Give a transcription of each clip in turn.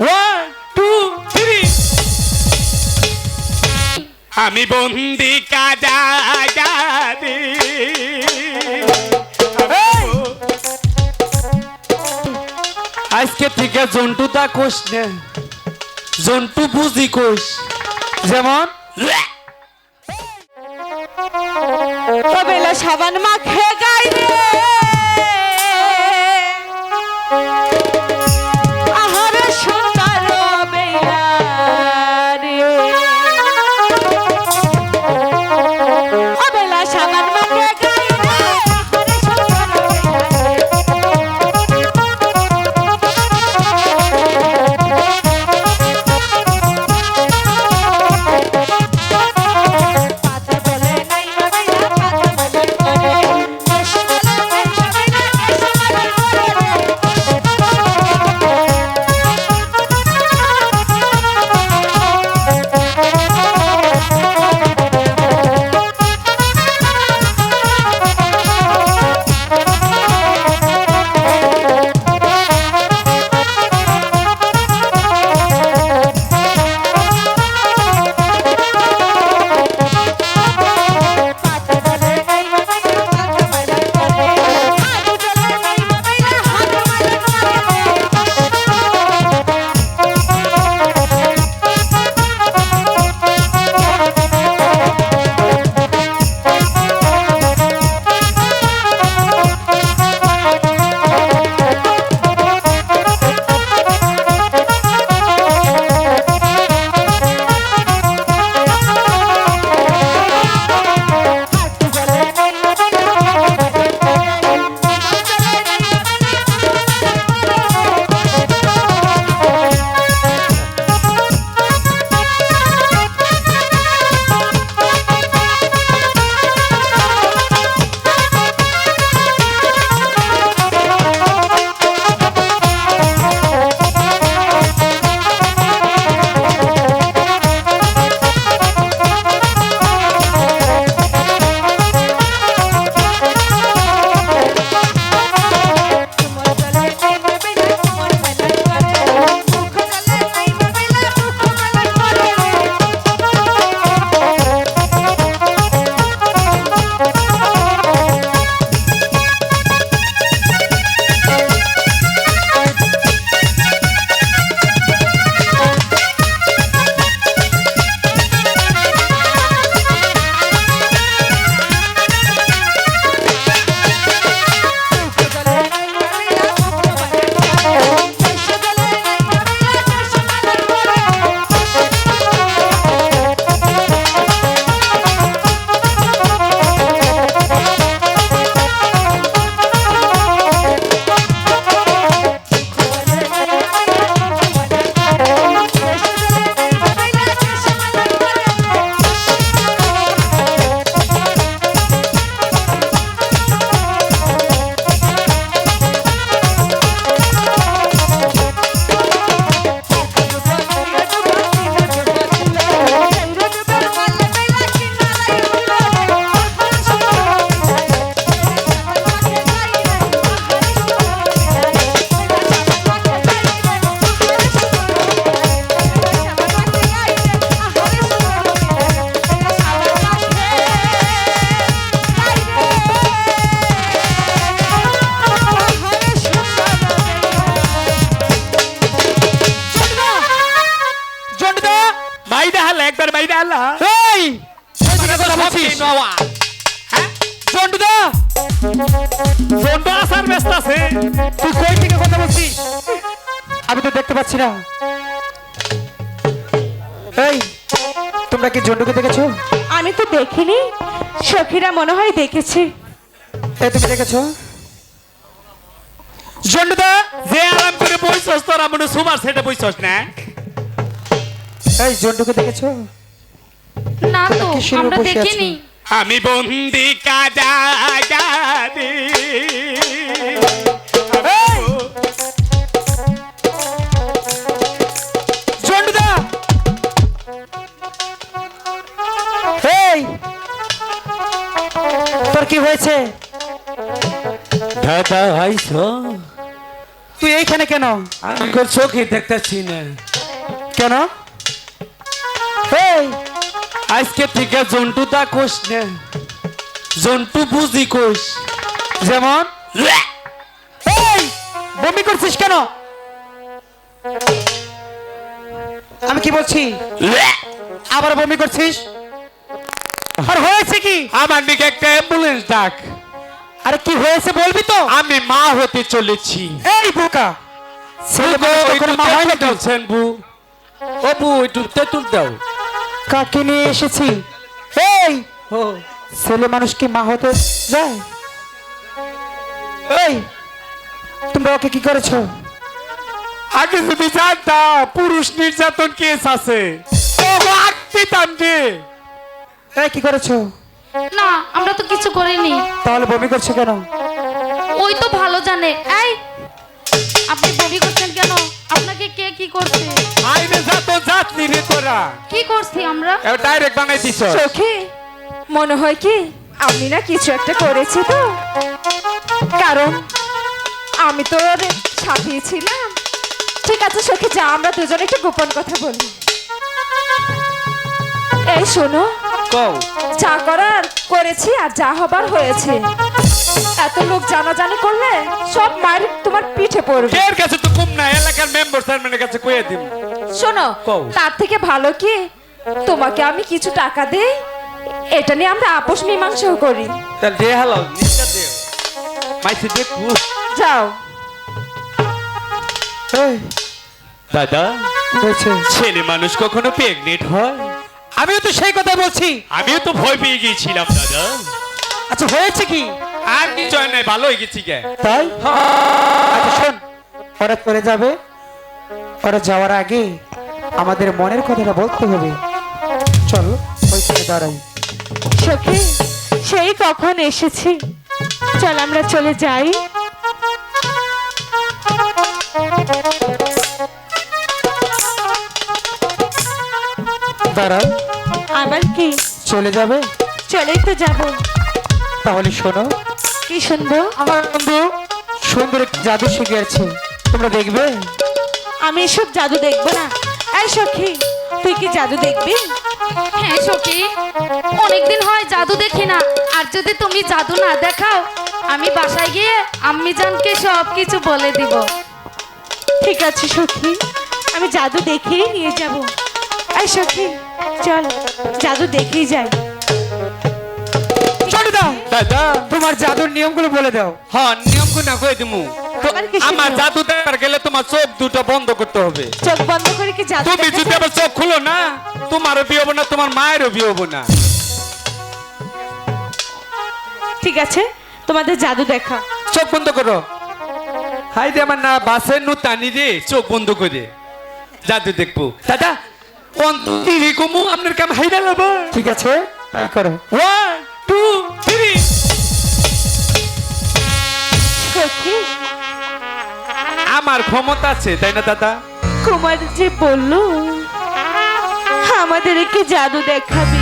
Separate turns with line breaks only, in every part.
One two three
আমি বন্দি কাজা
আজকে থেকে জন্টু দা কোষ নে। জন্টু বুঝি কোষ। যেমন?
বেলা সাবান মাখে
না এই তোমরা কি জন্টুকে দেখেছ?
আমি তো দেখিনি। সখীরা মনে হয় দেখেছে।
এই তুমি দেখেছ? জন্টু দা
যে আরাম করে বইছস তোরা মনে সুপার সেটে বইছস না?
এই জন্টুকে দেখেছ?
না তো আমরা দেখিনি।
আমি বন্দি কাজা গাদি
তোর কি হয়েছে?
দাদা আইছ
তুই এইখানে কেন?
আমি চোখে দেখতেছি না।
কেন? এই
আজকে থেকে জন্টু তা কোষ না। জন্টু বুঝি কোষ।
যেমন? এই বমি করছিস কেন? আমি কি বলছি? আবার বমি করছিস? আর হয়েছে কি?
আমার দিকে একটা অ্যাম্বুলেন্স ডাক।
আরে কি হয়েছে বলবি তো?
আমি মা হতে চলেছি।
এই বোকা। ছেলে মা হয় নাকি?
বলছেন বু ও বু একটু তেঁতুল দাও।
কাকে নিয়ে এসেছি? এই!
ও।
ছেলে মানুষ কি মা হতে যায়? এই! তোমরা ওকে কি করেছ?
আগে যদি জানতাম পুরুষ নির্যাতন কেস আছে।
এই কি করেছ?
না আমরা তো কিছু করিনি।
তাহলে বমি করছ কেন?
ওই তো ভালো জানে। এই আপনি বমি করছেন কেন? আপনাকে কে কি করছে?
আইনে যত জাত নিরে তোরা।
কি করছি আমরা?
ডাইরেক্ট বানাই দিছ।
চোখে মনে হয় কি আমি না কিছু একটা করেছি তো। কারণ আমি তো ওর সাথেই ছিলাম। ঠিক আছে সখী যা আমরা দুজনে একটু গোপন কথা বলি। এই শোনো
কও।
যা করার করেছি আর যা হবার হয়েছে। এত লোক জানাজানি করলে সব মায়ের তোমার পিঠে পড়বে।
কের কাছে তো কম না এলাকার মেম্বার চেয়ারম্যানের কাছে কইয়া
শোনো তার থেকে ভালো কি? তোমাকে আমি কিছু টাকা দেই এটা নিয়ে আমরা আপোষ মীমাংসা করি।
তাহলে দে হালো নিচটা দে। মাইসি দেখু।
যাও।
দাদা ছেলে মানুষ কখনো প্রেগনেন্ট হয়?
আমিও তো সেই কথা বলছি।
আমিও তো ভয় পেয়ে গিয়েছিলাম দাদা।
আচ্ছা হয়েছে কি?
আর কি জয় নাই ভালো হয়ে গেছি গে।
তাই? আচ্ছা শোন ওরা চলে যাবে। ওরা যাওয়ার আগে আমাদের মনের কথাটা বলতে হবে। চল ওইখানে দাঁড়াই।
সখী সেই কখন এসেছি? চল আমরা চলে যাই।
দাঁড়াও
আবার কি?
চলে যাবে?
চলেই তো যাব।
তাহলে শোনো।
কি শুনব?
আমার বন্ধু সুন্দর একটি জাদু শিখিয়েছে। তোমরা দেখবে?
আমি এসব জাদু দেখব না। এই সখী তুই কি জাদু দেখবি?
হ্যাঁ সখী অনেকদিন হয় জাদু দেখি না। আর যদি তুমি জাদু না দেখাও আমি বাসায় গিয়ে আম্মি জানকে সব কিছু বলে দিব।
ঠিক আছে সখী আমি জাদু দেখেই নিয়ে যাব। এই সখী চল জাদু দেখেই যাই।
চলে দাও।
দাদা।
তোমার জাদুর নিয়মগুলো বলে দাও।
হ্যাঁ নিয়ম কোনা কই দিমু।
আমার?
জাদু দেখার গেলে তোমার চোখ দুটো বন্ধ করতে হবে।
চোখ বন্ধ করে কি জাদু
তুমি যদি আবার চোখ খুলো না তোমারও বিয়ে হব না তোমার মায়েরও বিয়ে হব না।
ঠিক আছে তোমাদের জাদু দেখা।
চোখ বন্ধ করো। হাই রে আমার না বাসের নু টানি রে চোখ বন্ধ করে। জাদু দেখব। দাদা অন্তরি কমু আপনার কাম হাইরা লাভ
ঠিক আছে তাই করো?
ওয়ান টু থ্রি আমার ক্ষমতা আছে তাই না দাদা?
কুমার যে বলল আমাদেরকে জাদু দেখাবে।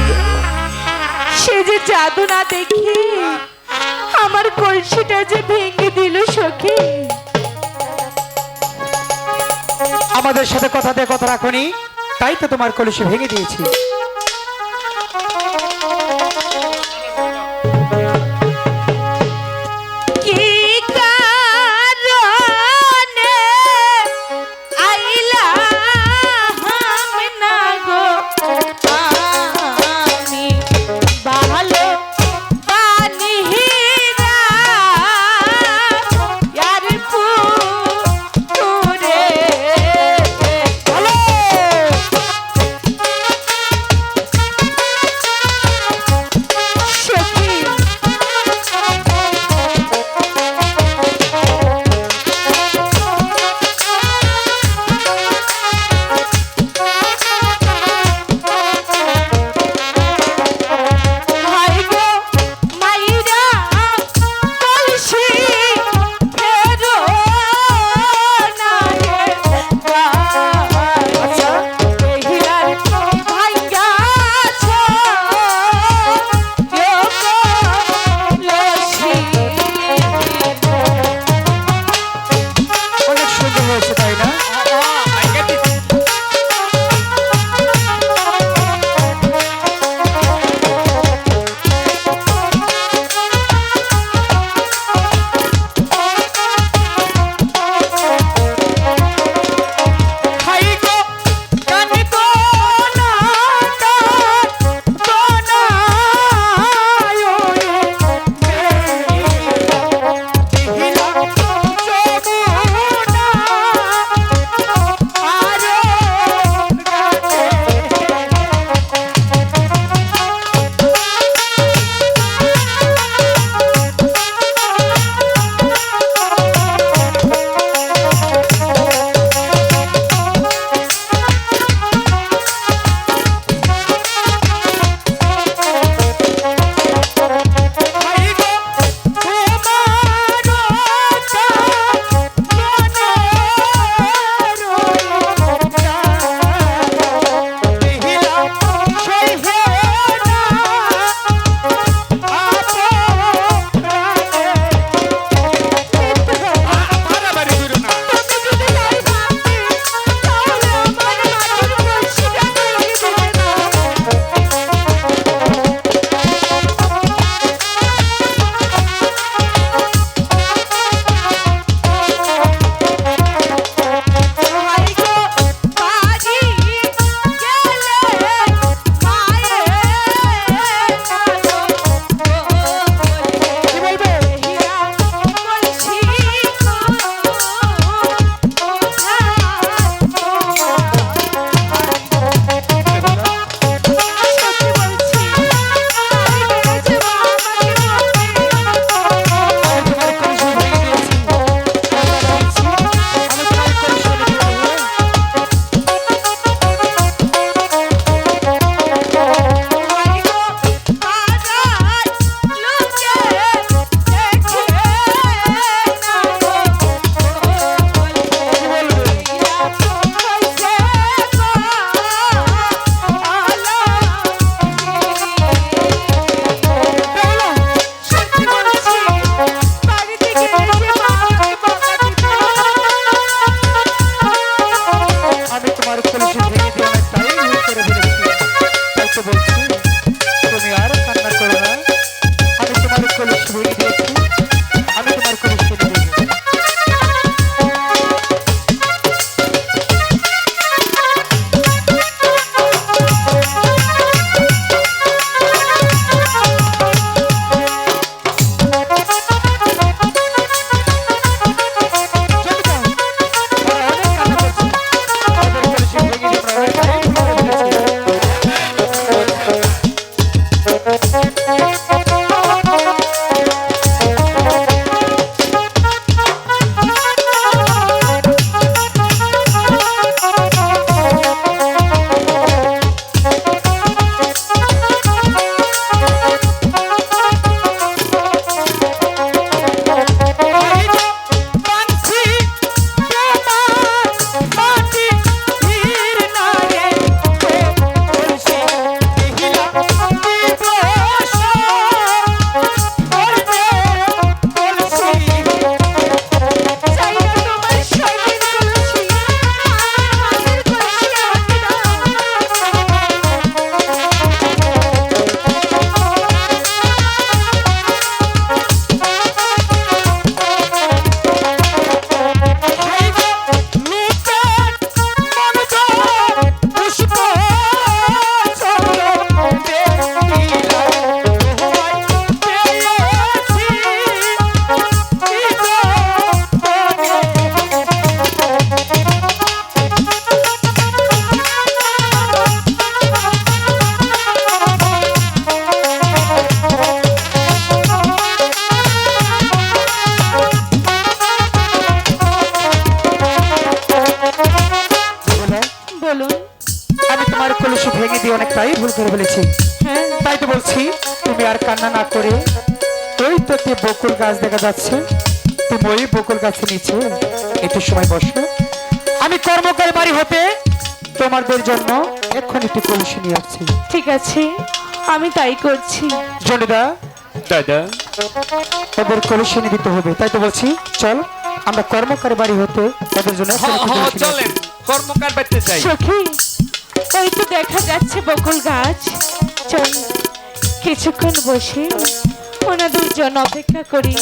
সে যে জাদু না দেখি আমার কলসিটা যে ভেঙে দিল সখী।
আমাদের সাথে কথা দিয়ে কথা রাখনি তাই তো তোমার কলসি ভেঙে দিয়েছি। বকুল গাছ দেখা যাচ্ছে। তুমি ওই বকুল গাছের নিচে একটু সময় বসো আমি কর্মকার বাড়ি হতে তোমাদের জন্য এখন একটি কলসি নিয়ে আসছি।
ঠিক আছে আমি তাই করছি।
জনিদা
দাদা।
ওদের কলসি নিয়ে দিতে হবে তাই তো বলছি। চল আমরা কর্মকার বাড়ি হতে ওদের জন্য
হ্যাঁ হ্যাঁ চলেন কর্মকার বাইতে চাই
সখী ওই তো দেখা যাচ্ছে বকুল গাছ। চল কিছুক্ষণ বসে ওনাদের জন্য অপেক্ষা করি।